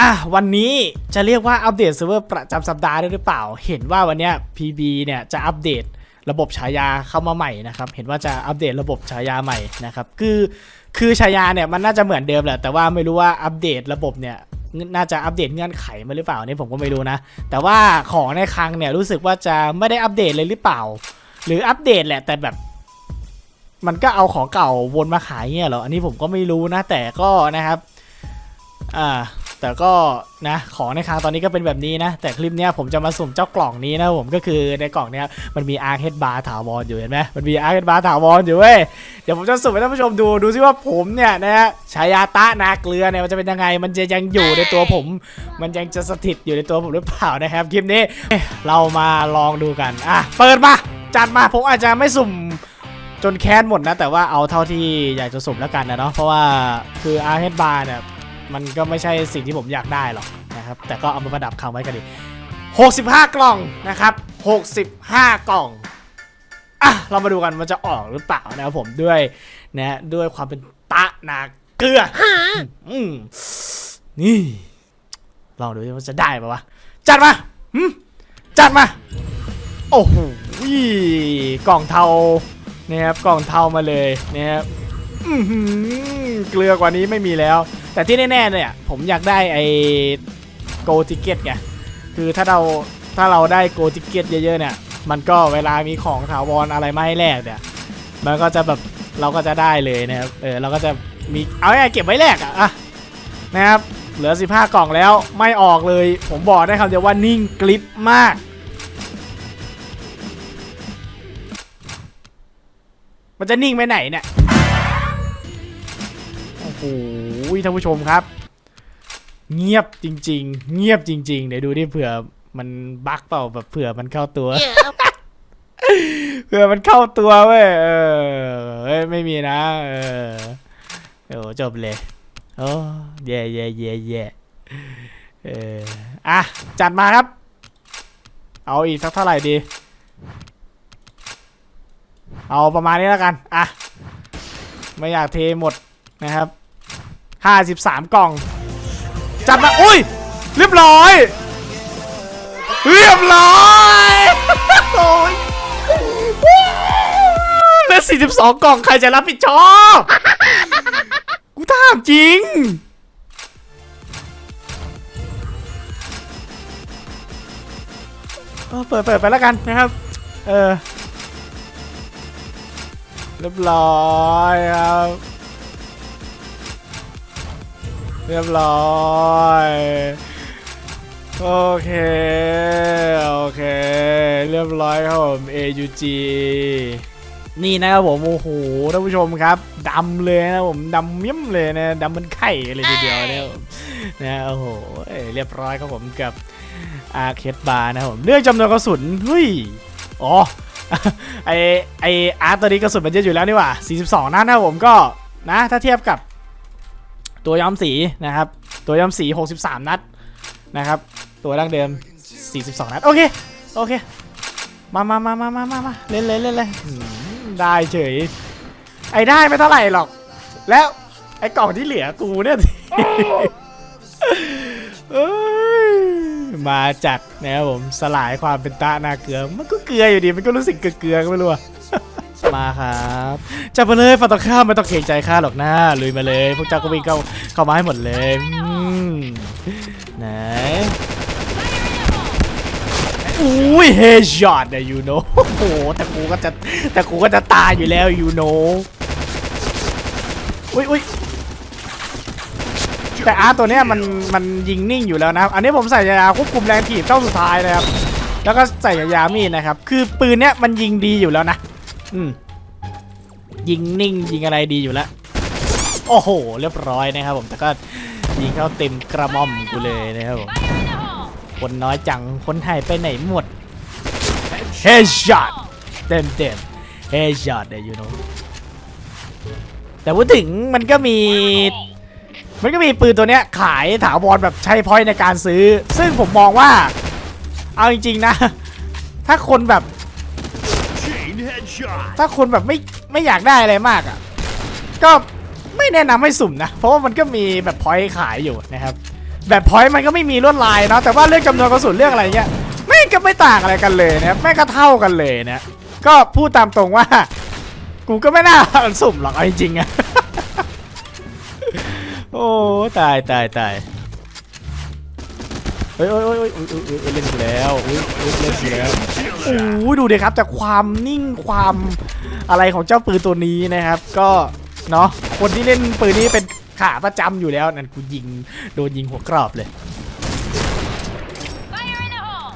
อะวันนี้จะเรียกว่าอัปเดตเซิร์ฟเวอร์ประจำสัปดาห์ได้หรือเปล่า เห็นว่าวันนี้ PB เนี่ยจะอัปเดตระบบฉายาเข้ามาใหม่นะครับ เห็นว่าจะอัปเดตระบบฉายาใหม่นะครับ คือคือฉายาเนี่ยมันน่าจะเหมือนเดิมแหละ แต่ว่าไม่รู้ว่าอัปเดตระบบเนี่ยน่าจะอัปเดตเงื่อนไขมาหรือเปล่านี่ผมก็ไม่รู้นะ แต่ว่าของในคลังเนี่ยรู้สึกว่าจะไม่ได้อัปเดตเลยหรือเปล่า หรืออัปเดตแหละแต่แบบ มันก็เอาของเก่าวนมาขายเงี้ยเหรอ อันนี้ผมก็ไม่รู้นะ แต่ก็นะครับ อ่า แต่ก็นะของในคลังตอนนี้ก็เป็นแบบนี้นะ แต่คลิปเนี้ยผมจะมาสุ่มเจ้ากล่องนี้นะผมก็คือในกล่องเนี้ยมันมีอาร์เคดบาร์ถาวรอยู่เห็นไหมมันมีอาร์เคดบาร์ถาวรอยู่เว้ยเดี๋ยวผมจะสุ่มให้ท่านผู้ชมดูดูซิว่าผมเนี่ยนะฮะฉายาตะนาเกลือเนี่ยมันจะเป็นยังไงมันจะยังอยู่ในตัวผม มันยังจะสถิตอยู่ในตัวผมหรือเปล่านะครับคลิปนี้เรามาลองดูกันอะเปิดมาจัดมาผมอาจจะไม่สุ่มจนแค้นหมดนะแต่ว่าเอาเท่าที่อยากจะสุ่มแล้วกันนะเนาะเพราะว่าคืออาร์เฮดบาร์เนี่ย มันก็ไม่ใช่สิ่งที่ผมอยากได้หรอกนะครับ แต่ก็เอามาประดับคำไว้กันดิ65 กล่องนะครับ 65 กล่องอะเรามาดูกันมันจะออกหรือเปล่านะครับผมด้วยนะด้วยความเป็นตะนาเกลืออืมนี่ลองดูว่าจะได้ปะวะ จัดมาหึจัดมา โอ้โหกล่องเทานะครับกล่องเทามาเลยนะครับอื้อหือเกลือกว่านี้ไม่มีแล้ว แต่ที่แน่ๆเนี่ยผมอยากได้ไอ้โกติเกตไงคือถ้าเราถ้าเราได้โกติเกตเยอะๆเนี่ย มันก็เวลามีของถาวรอะไรมาให้แลกเนี่ย มันก็จะแบบเราก็จะได้เลยนะครับเออเราก็จะมีเอาไงเก็บไว้แลกอะอะนะครับเหลือ 15 กล่องแล้วไม่ออกเลย ผมบอกได้คำเดียวว่านิ่งกลิปมาก มันจะนิ่งไปไหนเนี่ย โอ้โหท่านผู้ชมครับ เงียบจริง ๆ เงียบจริง ๆ เดี๋ยวดูดิเผื่อมันบั๊กเปล่าแบบเผื่อมันเข้าตัว เผื่อมันเข้าตัวเว้ยเออเฮ้ยไม่มีนะ เออโอ้จบเลยโอ้เย่เย่เย่เย่เอออะจัดมาครับ เอาอีกสักเท่าไหร่ดี เอาประมาณนี้แล้วกัน อะ ไม่อยากเทหมดนะครับ 53 กล่อง จัดมา อุ้ย เรียบร้อย เรียบร้อยโอ้ยเหลือ42 กล่อง ใครจะรับผิดชอบ กูถามจริงเปิดเปิดไปแล้วกันนะครับ เออ เรียบร้อยครับ เรียบร้อย โอเค โอเค เรียบร้อยครับผม AUG นี่นะครับผมโอ้โหท่านผู้ชมครับดำเลยนะผมดำเมี่ยมเลยนะดำเหมันไข่เลยทีเดียวเนี่ยนะโอ้โหเรียบร้อยครับผมกับอาร์เคดบาร์นะครับผมเรื่องจำนวนกระสุนเฮ้ยอ๋อไอไออาร์ตตัวนี้กระสุนมันเยอะอยู่แล้วนี่หว่า 42 นัดนะครับผมก็นะถ้าเทียบกับ ตัวย้อมสีนะครับ ตัวย้อมสี 63 นัดนะครับ ตัวดั้งเดิม 42 นัด โอเค โอเค มามามามามามามาเล่นเลยเล่นเลยได้เฉย ไอ้ได้ไม่เท่าไหร่หรอก แล้วไอ้กล่องที่เหลือกูเนี่ยมาจัดนะครับผมสลายความเป็นตาหนาเกลือ มันก็เกลืออยู่ดี มันก็รู้สึกเกลือๆก็ไม่รู้อะ มาครับจับมาเลยฝ่าตรงข้ามไม่ต้องเกรงใจข้าหรอกนะลุยมาเลย พวกเจ้าก็วิ่งเข้าเข้ามาให้หมดเลยไหนอุ้ยเฮช็อตนะยูโนโอ้โหแต่กูก็จะแต่กูก็จะตายอยู่แล้วยูโนอุ้ยอุ้ยแต่อาร์ตตัวเนี้ยมันมันยิงนิ่งอยู่แล้วนะครับ อันนี้ผมใส่ยาควบคุมแรงถีบเจ้าสุดท้ายนะครับ แล้วก็ใส่ยามีดนะครับ คือปืนเนี้ยมันยิงดีอยู่แล้วนะ อืมยิงนิ่งยิงอะไรดีอยู่แล้วโอ้โห เรียบร้อยนะครับผมแต่ก็ยิงเข้าเต็มกระหม่อมกูเลยนะครับผมคนน้อยจังคนไทยไปไหนหมด Headshot เต็มเต็ม Headshot เนี่ยยูโนแต่พูดถึงมันก็มี มันก็มีปืนตัวเนี้ยขายถาวรแบบใช้พอยในการซื้อ ซึ่งผมมองว่า เอาจริงๆนะ ถ้าคนแบบ ถ้าคนแบบไม่ไม่อยากได้อะไรมากอะ ก็ไม่แนะนำให้สุ่มนะ เพราะว่ามันก็มีแบบพอยต์ขายอยู่นะครับ แบบพอยต์มันก็ไม่มีลวดลายเนาะ แต่ว่าเรื่องจำนวนกระสุนเรื่องอะไรเงี้ยไม่ก็ไม่ต่างอะไรกันเลยนะครับแม่ก็เท่ากันเลยนะ ก็พูดตามตรงว่า กูก็ไม่น่าสุ่มหรอกเอาจริงๆอะโอ้ตายตายตายเฮ้ยเฮ้ยเฮ้ยเฮ้ยเล่นแล้วอุ๊ยอุ๊ยเล่นแล้ว อ้ shot. โหดูดิครับจากความนิ่งความอะไรของเจ้าปืนตัวนี้นะครับ ก็เนาะคนที่เล่นปืนนี้เป็นขาประจำอยู่แล้วนั่นกูยิงโดนยิงหัวกรอบเลย Fire in the hole!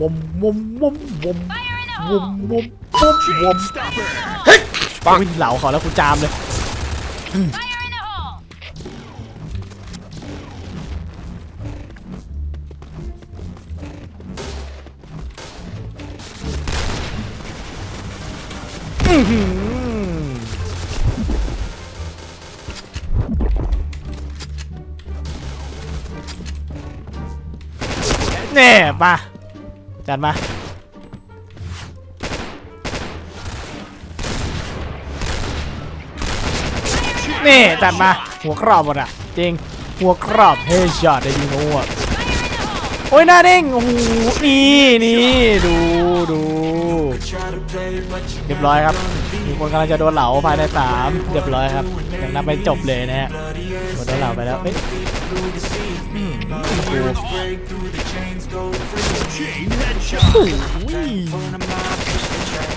มมมมมมมม Fire in the ม hole! มมมมม Stopper. ปังเหลาเขาแล้วกูจามเลย เน่มาจัดมานี่จัดมา หัวกรอบหมดอะ จริง หัวกรอบเฮดช็อตได้ยิงโง่ โอ้ยหน้าเด้งโอ้โหนี่นี่ดูดูเรียบร้อยครับ มีคนกำลังจะโดนเหลาภายในสามเรียบร้อยครับยังนับไม่จบเลยนะฮะโดนเหลาไปแล้วเอ้ยดู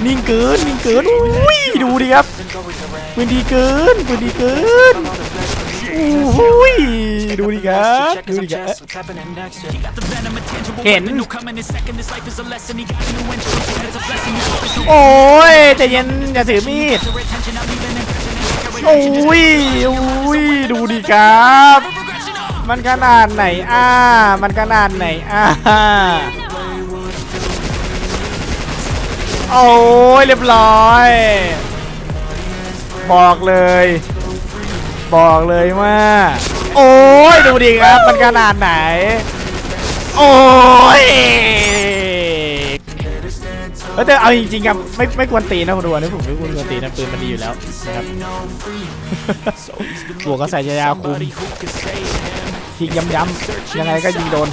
นิ่งเกินนิ่งเกินอุ้ยดูดิครับปืนดีเกินปืนดีเกิน อุ้ยดูดิครับดูดิครับเห็น โอ้ยใจเย็นอย่าถือมีดโอ้ยอุ้ยดูดิครับ มันขนาดไหนอ่ามันขนาดไหนอ่าโอ้ยเรียบร้อย บอกเลย บอกเลยว่า โอ้ยดูดิครับ มันขนาดไหน โอ้ยเฮ้ยแต่เอาจริงๆครับไม่ไม่ควรตีนะคุณดูนะผมไม่ควรตีนะปืนมันดีอยู่แล้วนะครับบวกก็ใส่ยาวคุมยิงย้ำๆยังไงก็ยิงโดน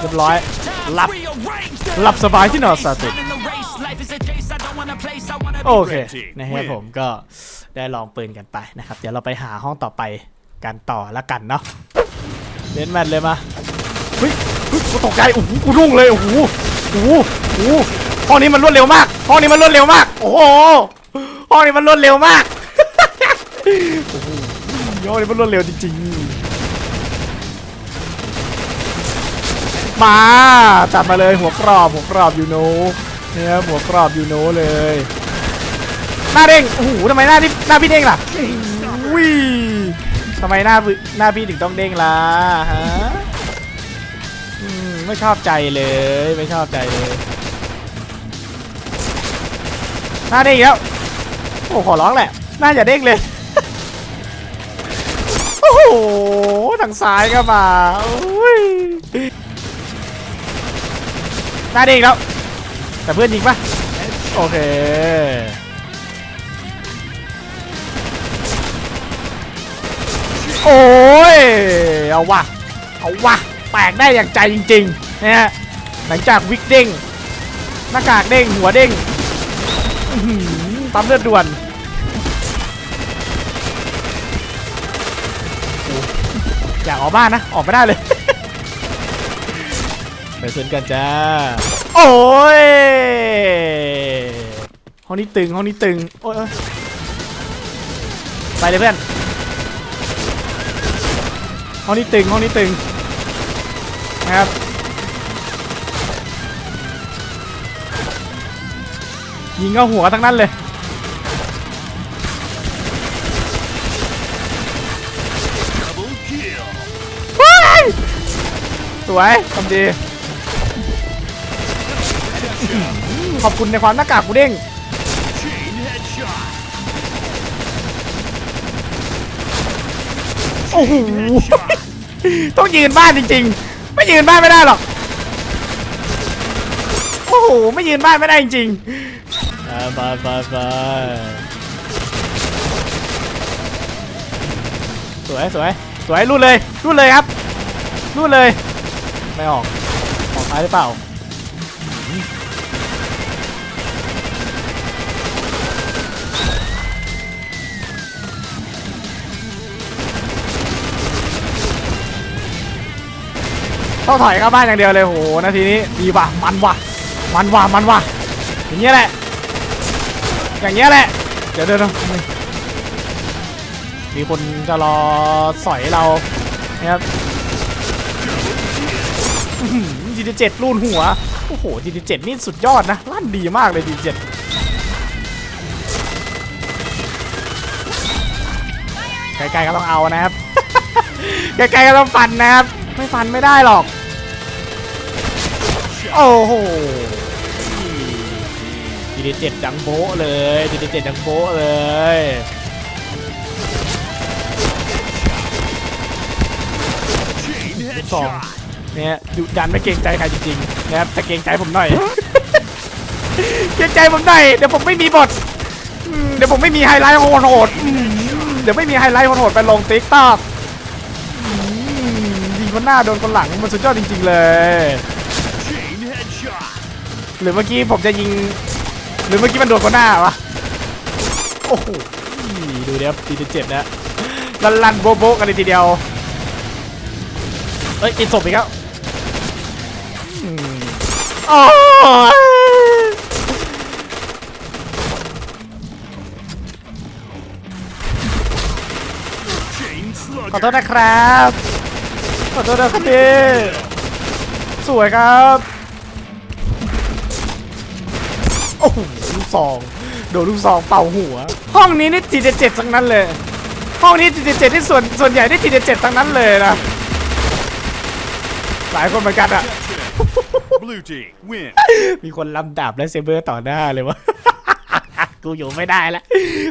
เรียบร้อยหลับหลับสบายที่นอนสติ โอเคนะครับผมก็ได้ลองปืนกันไปนะครับ เดี๋ยวเราไปหาห้องต่อไปกันต่อละกันเนาะเล่นแมทเลยมาเฮ้ยเฮ้ยกูตกใจโอ้โหกูรุ่งเลยโอ้โหโอ้โหโอ้โหห้องนี้มันรวดเร็วมากห้องนี้มันรวดเร็วมาก โอ้โหห้องนี้มันรวดเร็วมากโอ้โหห้องนี้มันรวดเร็วจริงๆ มาจัดมาเลยหัวกรอบหัวกรอบยูโน เนี่ยหัวกรอบยูโนเลยหน้าเด้งโอ้โหทำไมหน้าที่หน้าพี่เด้งล่ะอุ้ยทำไมหน้าพี่หน้าพี่ถึงต้องเด้งล่ะฮะอืมไม่ชอบใจเลยไม่ชอบใจเลยหน้าเด้งอีกแล้วโอ้ขอร้องแหละหน้าอย่าเด้งเลยโอ้โหทางซ้ายก็มาอุ้ยหน้าเด้งอีกแล้ว แต่เพื่อนยิงปะโอเคโอ้ยเอาวะเอาวะแตกได้อย่างใจจริงๆนะฮะหลังจากวิกเด้งหน้ากากเด้งหัวเด้งอื้อหือปั๊มเลือดด่วนโอ้อยากออกบ้านนะ ออกไม่ได้เลยไปซื้อกันจ้า โอ้ยห้องนี้ตึงห้องนี้ตึงโอ้ยโอ้ยไปเลยเพื่อนห้องนี้ตึงห้องนี้ตึงนะครับยิงเข้าหัวทั้งนั้นเลย Double kill. ว้ายสวยทำดี ขอบคุณในความหน้ากากกูเด้ง Chain headshot. โอ้โห Headshot. ต้องยืนบ้านจริง ๆ ไม่ยืนบ้านไม่ได้หรอกโอ้โหไม่ยืนบ้านไม่ได้จริงๆอ่าไปไปไปสวยสวยสวยรูดเลยรูดเลยครับรูดเลยไม่ออกออกซ้ายหรือเปล่า ต้องถอยเข้าบ้านอย่างเดียวเลยโหนาทีนี้ดีว่ะมันว่ะมันว่ะมันว่ะอย่างเงี้ยแหละ อย่างเงี้ยแหละ เดี๋ยวเดี๋ยวมีคนจะรอสอยเรานะครับจีดีเจ็ดรูนหัว โอ้โหจีดีเจ็ดนี่สุดยอดนะลั่นดีมากเลยจีดีเจ็ดไกลๆก็ต้องเอานะครับไกลๆก็ต้องฟันนะครับ ไม่ฟันไม่ได้หรอก โอ้โหจีดีเจ็ดดังโบเลยจีดีเจ็ดดังโบเลย Chain Song. headshot. เนี่ยดุดันไม่เกรงใจใครจริงๆนะครับแต่เกรงใจผมหน่อย เกรงใจผมหน่อยเดี๋ยวผมไม่มีบทอืมเดี๋ยวผมไม่มีไฮไลท์โหดเดี๋ยวไม่มีไฮไลท์โหดไปลงติ๊กต็อกยิงคนหน้าโดนคนหลังมันสุดยอดจริง ๆ เลย หรือเมื่อกี้ผมจะยิง หรือเมื่อกี้มันโดนคนหน้าวะโอ้โหดูเดี๋ยวตีเจ็ดนะลันลันโบโบกันเลยทีเดียวเอ้ยกินศพอีกแล้วโอ้ขอโทษนะครับ ขอโทษนะครับพี่สวยครับ โอ้โหลูกซองโดนลูกซองเป่าหัว ห้องนี้นี่จีเจ็ดทั้งนั้นเลย ห้องนี้จีเจ็ดที่ส่วนส่วนใหญ่ได้จีเจ็ดทั้งนั้นเลยนะหลายคนเหมือนกันอะ Blue team win. มีคนลำดาบและเซเบอร์ต่อหน้าเลยวะ กูอยู่ไม่ได้แล้ว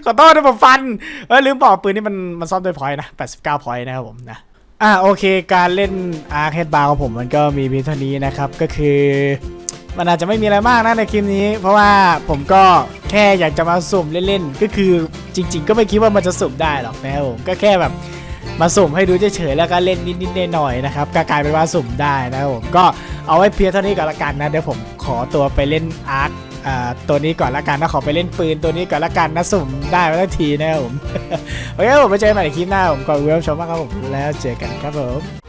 ขอโทษนะผมฟัน เออลืมบอกปืนนี่มันมันซ่อมด้วยพอยต์นะ 89พอยต์นะครับผมนะ อ่าโอเค การเล่นอาร์เคดบาร์ของผมมันก็มีเพียงเท่านี้นะครับ ก็คือ มันอาจจะไม่มีอะไรมากนะในคลิปนี้ เพราะว่าผมก็แค่อยากจะมาสุ่มเล่นๆ ก็คือจริง ๆ ก็ไม่คิดว่ามันจะสุ่มได้หรอกนะครับผมก็แค่แบบมาสุ่มให้ดูเฉยๆแล้วก็เล่นนิดๆหน่อยๆนะครับก็กลายเป็นว่าสุ่มได้นะครับผมก็เอาไว้เพียงเท่านี้ก่อนละกันนะเดี๋ยวผมขอตัวไปเล่นอาร์คอ่าตัวนี้ก่อนละกันนะขอไปเล่นปืนตัวนี้ก่อนละกันนะสุ่มได้มาทันทีนะครับผมโอเคผมไปเจอกันใหม่ในคลิปหน้าผมก่อนเวลชมมากครับผมแล้วเจอกันครับผม